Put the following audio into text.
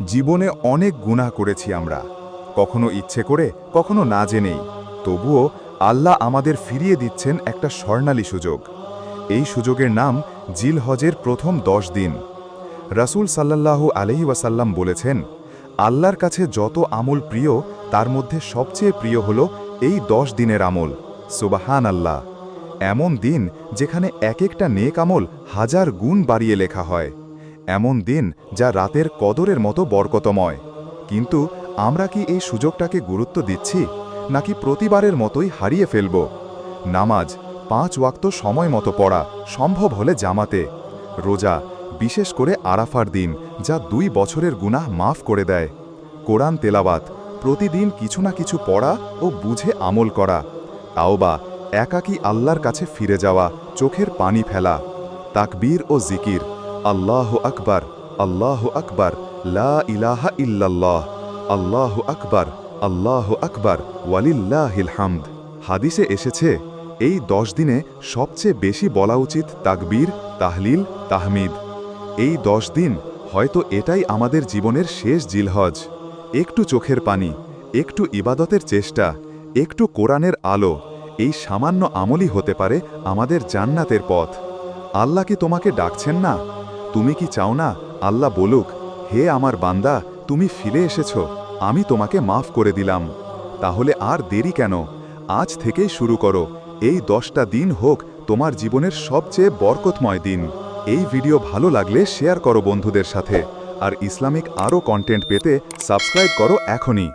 জীবনে অনেক গুনাহ করেছি আমরা। কখনো ইচ্ছে করে, কখনো না জেনেই। তবুও আল্লাহ আমাদের ফিরিয়ে দিচ্ছেন একটা স্বর্ণালী সুযোগ। এই সুযোগের নাম জিল হজের প্রথম দশ দিন। রাসূল সাল্লাল্লাহু আলহি ওয়াসাল্লাম বলেছেন, আল্লাহর কাছে যত আমল প্রিয়, তার মধ্যে সবচেয়ে প্রিয় হল এই দশ দিনের আমল। সুবাহান আল্লাহ এমন দিন যেখানে এক একটা নেক আমল হাজার গুণ বাড়িয়ে লেখা হয়। এমন দিন যা রাতের কদরের মতো বরকতময়। কিন্তু আমরা কি এই সুযোগটাকে গুরুত্ব দিচ্ছি, নাকি প্রতিবারের মতোই হারিয়ে ফেলব? নামাজ, পাঁচ ওয়াক্ত সময় মতো পড়া সম্ভব হলে জামাতে। রোজা, বিশেষ করে আরাফার দিন, যা দুই বছরের গুনাহ মাফ করে দেয়। কোরআন তেলাওয়াত, প্রতিদিন কিছু না কিছু পড়া ও বুঝে আমল করা। তাওবা, একাকী আল্লাহর কাছে ফিরে যাওয়া, চোখের পানি ফেলা। তাকবীর ও জিকির আল্লাহ আকবার আল্লাহ আকবার, লা ইলাহা ইল্লাল্লাহ, আল্লাহ আকবার আল্লাহ আকবার, ওয়ালিল্লাহিল হামদ। হাদিসে এসেছে, এই দশ দিনে সবচেয়ে বেশি বলা উচিত তাকবীর, তাহলিল, তাহমিদ। এই দশ দিন হয়তো এটাই আমাদের জীবনের শেষ জিলহজ। একটু চোখের পানি, একটু ইবাদতের চেষ্টা, একটু কোরআনের আলো, এই সামান্য আমলই হতে পারে আমাদের জান্নাতের পথ। আল্লাহ কি তোমাকে ডাকছেন না? তুমি কি চাও না? আল্লাহ বলুক, হে আমার বান্দা, তুমি ফিরে এসেছ, আমি তোমাকে মাফ করে দিলাম। তাহলে আর দেরি কেন? আজ থেকেই শুরু করো। এই দশটা দিন হোক তোমার জীবনের সবচেয়ে বরকতময় দিন। এই ভিডিও ভালো লাগলে শেয়ার করো বন্ধুদের সাথে। আর ইসলামিক আরও কন্টেন্ট পেতে সাবস্ক্রাইব করো এখনই।